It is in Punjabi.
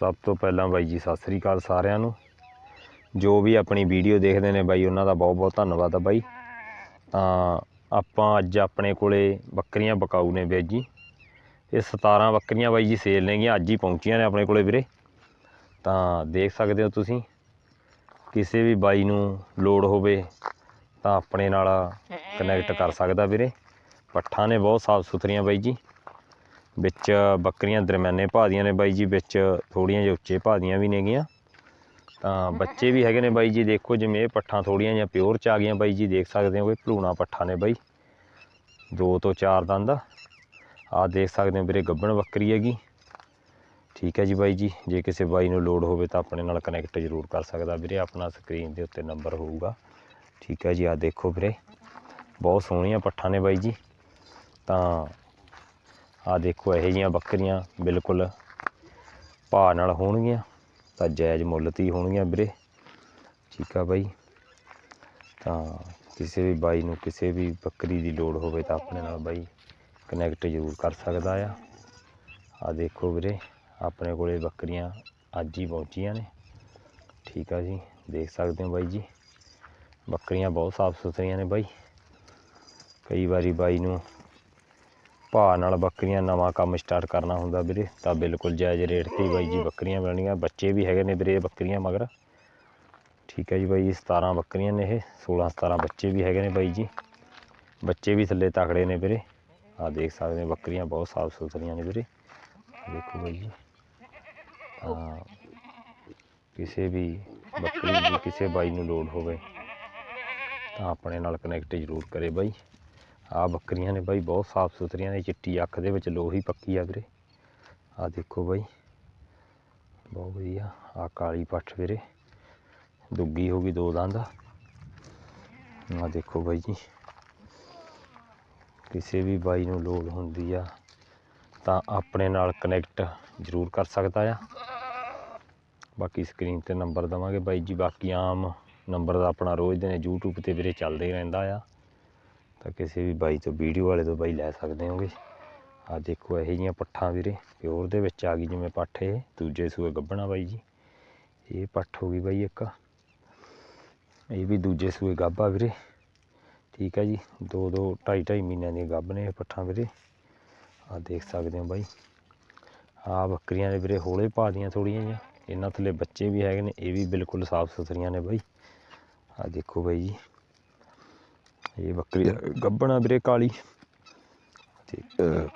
ਸਭ ਤੋਂ ਪਹਿਲਾਂ ਬਾਈ ਜੀ, ਸਤਿ ਸ੍ਰੀ ਅਕਾਲ ਸਾਰਿਆਂ ਨੂੰ। ਜੋ ਵੀ ਆਪਣੀ ਵੀਡੀਓ ਦੇਖਦੇ ਨੇ ਬਾਈ, ਉਹਨਾਂ ਦਾ ਬਹੁਤ ਬਹੁਤ ਧੰਨਵਾਦ ਆ ਬਾਈ। ਤਾਂ ਆਪਾਂ ਅੱਜ ਆਪਣੇ ਕੋਲੇ ਬੱਕਰੀਆਂ ਬਕਾਊ ਨੇ ਬਾਈ ਜੀ। ਇਹ 17 ਬੱਕਰੀਆਂ ਬਾਈ ਜੀ ਸੇਲ ਨੇਗੀਆਂ, ਅੱਜ ਹੀ ਪਹੁੰਚੀਆਂ ਨੇ ਆਪਣੇ ਕੋਲੇ ਵੀਰੇ। ਤਾਂ ਦੇਖ ਸਕਦੇ ਹੋ ਤੁਸੀਂ, ਕਿਸੇ ਵੀ ਬਾਈ ਨੂੰ ਲੋੜ ਹੋਵੇ ਤਾਂ ਆਪਣੇ ਨਾਲ ਕਨੈਕਟ ਕਰ ਸਕਦਾ ਵੀਰੇ। ਪੱਠਾਂ ਨੇ ਬਹੁਤ ਸਾਫ਼ ਸੁਥਰੀਆਂ ਬਾਈ ਜੀ। ਵਿੱਚ ਬੱਕਰੀਆਂ ਦਰਮਿਆਨੇ ਭਾਅ ਦੀਆਂ ਨੇ ਬਾਈ ਜੀ, ਵਿੱਚ ਥੋੜੀਆਂ ਜਿਹੀਆਂ ਉੱਚੇ ਭਾਅ ਦੀਆਂ ਵੀ ਨੇਗੀਆਂ। ਤਾਂ ਬੱਚੇ ਵੀ ਹੈਗੇ ਨੇ ਬਾਈ ਜੀ, ਦੇਖੋ ਜਿਵੇਂ ਇਹ ਪੱਠਾਂ ਥੋੜੀਆਂ ਜਿਹੀਆਂ ਪਿਓਰ ਚ ਆ ਗਈਆਂ ਬਾਈ ਜੀ, ਦੇਖ ਸਕਦੇ ਹੋ ਇਹ ਭਲੂਣਾ ਪੱਠਾ ਨੇ ਬਾਈ। ਦੋ ਤੋਂ ਚਾਰ ਦੰਦ ਆਹ ਦੇਖ ਸਕਦੇ ਹੋ ਵੀਰੇ ਗੱਬਣ ਬੱਕਰੀ ਹੈਗੀ। ਠੀਕ ਹੈ ਜੀ ਬਾਈ ਜੀ, ਜੇ ਕਿਸੇ ਬਾਈ ਨੂੰ ਲੋੜ ਹੋਵੇ ਤਾਂ ਆਪਣੇ ਨਾਲ ਕਨੈਕਟ ਜ਼ਰੂਰ ਕਰ ਸਕਦਾ ਵੀਰੇ, ਆਪਣਾ ਸਕਰੀਨ ਦੇ ਉੱਤੇ ਨੰਬਰ ਹੋਊਗਾ। ਠੀਕ ਹੈ ਜੀ ਆਹ ਦੇਖੋ ਵੀਰੇ, ਬਹੁਤ ਸੋਹਣੀਆਂ ਪੱਠਾਂ ਨੇ ਬਾਈ ਜੀ। ਤਾਂ ਆਹ ਦੇਖੋ ਇਹੋ ਜਿਹੀਆਂ ਬੱਕਰੀਆਂ ਬਿਲਕੁਲ ਭਾਅ ਨਾਲ ਹੋਣਗੀਆਂ, ਤਾਂ ਜਾਇਜ਼ ਮੁੱਲ ਤੇ ਹੀ ਹੋਣਗੀਆਂ ਵੀਰੇ। ਠੀਕ ਆ ਬਾਈ। ਤਾਂ ਕਿਸੇ ਵੀ ਬਾਈ ਨੂੰ ਕਿਸੇ ਵੀ ਬੱਕਰੀ ਦੀ ਲੋੜ ਹੋਵੇ ਤਾਂ ਆਪਣੇ ਨਾਲ ਬਾਈ ਕਨੈਕਟ ਜ਼ਰੂਰ ਕਰ ਸਕਦਾ ਆ। ਆ ਦੇਖੋ ਵੀਰੇ, ਆਪਣੇ ਕੋਲੇ ਬੱਕਰੀਆਂ ਅੱਜ ਹੀ ਪਹੁੰਚੀਆਂ ਨੇ। ਠੀਕ ਆ ਜੀ, ਦੇਖ ਸਕਦੇ ਹੋ ਬਾਈ ਜੀ। ਬੱਕਰੀਆਂ ਬਹੁਤ ਸਾਫ਼ ਸੁਥਰੀਆਂ ਨੇ ਬਾਈ। ਕਈ ਵਾਰੀ ਬਾਈ ਨੂੰ ਭਾਅ ਨਾਲ ਬੱਕਰੀਆਂ ਨਵਾਂ ਕੰਮ ਸਟਾਰਟ ਕਰਨਾ ਹੁੰਦਾ ਵੀਰੇ, ਤਾਂ ਬਿਲਕੁਲ ਜਾਇਜ਼ ਰੇਟ ਤੇ ਬਾਈ ਜੀ ਬੱਕਰੀਆਂ ਮਿਲਣਗੀਆਂ। ਬੱਚੇ ਵੀ ਹੈਗੇ ਨੇ ਵੀਰੇ ਬੱਕਰੀਆਂ ਮਗਰ। ਠੀਕ ਹੈ ਜੀ ਬਾਈ ਜੀ 17 ਬੱਕਰੀਆਂ ਨੇ ਇਹ 16 17 ਬੱਚੇ ਵੀ ਹੈਗੇ ਨੇ ਬਾਈ ਜੀ। ਬੱਚੇ ਵੀ ਥੱਲੇ ਤਕੜੇ ਨੇ ਵੀਰੇ। ਆ ਦੇਖ ਸਕਦੇ ਹੋ ਬੱਕਰੀਆਂ ਬਹੁਤ ਸਾਫ਼ ਸੁਥਰੀਆਂ ਨੇ ਵੀਰੇ। ਦੇਖੋ ਬਾਈ ਜੀ। ਤਾਂ ਕਿਸੇ ਵੀ ਬੱਕਰੀ ਦੀ ਕਿਸੇ ਬਾਈ ਨੂੰ ਲੋੜ ਹੋਵੇ ਤਾਂ ਆਪਣੇ ਨਾਲ ਕਨੈਕਟ ਜ਼ਰੂਰ ਕਰੇ ਬਾਈ। ਆ ਬੱਕਰੀਆਂ ਨੇ ਬਾਈ, ਬਹੁਤ ਸਾਫ਼ ਸੁਥਰੀਆਂ ਨੇ, ਚਿੱਟੀ ਅੱਖ ਦੇ ਵਿੱਚ ਲੋਹੀ ਪੱਕੀ ਆ ਵੀਰੇ। ਆ ਦੇਖੋ ਬਾਈ, ਬਹੁਤ ਵਧੀਆ ਆ ਕਾਲੀ ਪੱਠ ਵੀਰੇ, ਦੁੱਗੀ ਹੋ ਗਈ ਦੋ ਦੰਦ। ਆ ਦੇਖੋ ਬਾਈ ਜੀ, ਕਿਸੇ ਵੀ ਬਾਈ ਨੂੰ ਲੋੜ ਹੁੰਦੀ ਆ, ਤਾਂ ਆਪਣੇ ਨਾਲ ਕਨੈਕਟ ਜ਼ਰੂਰ ਕਰ ਸਕਦਾ ਆ। ਬਾਕੀ ਸਕਰੀਨ ਤੇ ਨੰਬਰ ਦਵਾਂਗੇ ਬਾਈ ਜੀ, ਬਾਕੀ ਆਮ ਨੰਬਰ ਦਾ ਆਪਣਾ ਰੋਜ਼ ਦੇ ਨੇ YouTube ਤੇ ਵੀਰੇ ਚੱਲਦਾ ਹੀ ਰਹਿੰਦਾ ਆ। ਤਾਂ ਕਿਸੇ ਵੀ ਬਾਈ ਤੋਂ ਵੀਡੀਓ ਵਾਲੇ ਤੋਂ ਬਾਈ ਲੈ ਸਕਦੇ ਹੋਗੇ। ਆ ਦੇਖੋ ਇਹੋ ਜਿਹੀਆਂ ਪੱਠਾਂ ਵੀਰੇ, ਪਿਓਰ ਦੇ ਵਿੱਚ ਆ ਗਈ ਜਿਵੇਂ ਪੱਠ ਇਹ, ਦੂਜੇ ਸੂਏ ਗੱਭਣਾ ਬਾਈ ਜੀ। ਇਹ ਪੱਠ ਹੋ ਗਈ ਬਾਈ ਇੱਕ। ਇਹ ਵੀ ਦੂਜੇ ਸੂਏ ਗੱਭਾ ਵੀਰੇ। ਠੀਕ ਹੈ ਜੀ, ਦੋ ਦੋ, ਢਾਈ ਢਾਈ ਮਹੀਨਿਆਂ ਦੀਆਂ ਗੱਭ ਨੇ ਇਹ ਪੱਠਾਂ ਵੀਰੇ। ਆ ਦੇਖ ਸਕਦੇ ਹੋ ਬਾਈ। ਆ ਬੱਕਰੀਆਂ ਦੇ ਵੀਰੇ ਹੌਲੇ ਪਾ ਦੀਆਂ ਥੋੜੀਆਂ ਜਿਹੀਆਂ। ਇਹਨਾਂ ਥੱਲੇ ਬੱਚੇ ਵੀ ਹੈਗੇ ਨੇ, ਇਹ ਵੀ ਬਿਲਕੁਲ ਸਾਫ਼ ਸੁਥਰੀਆਂ ਨੇ ਬਾਈ। ਆ ਦੇਖੋ ਬਾਈ ਜੀ। ਇਹ ਬੱਕਰੀ ਗੱਬਣਾ ਵੀਰੇ ਕਾਲੀ। ਤੇ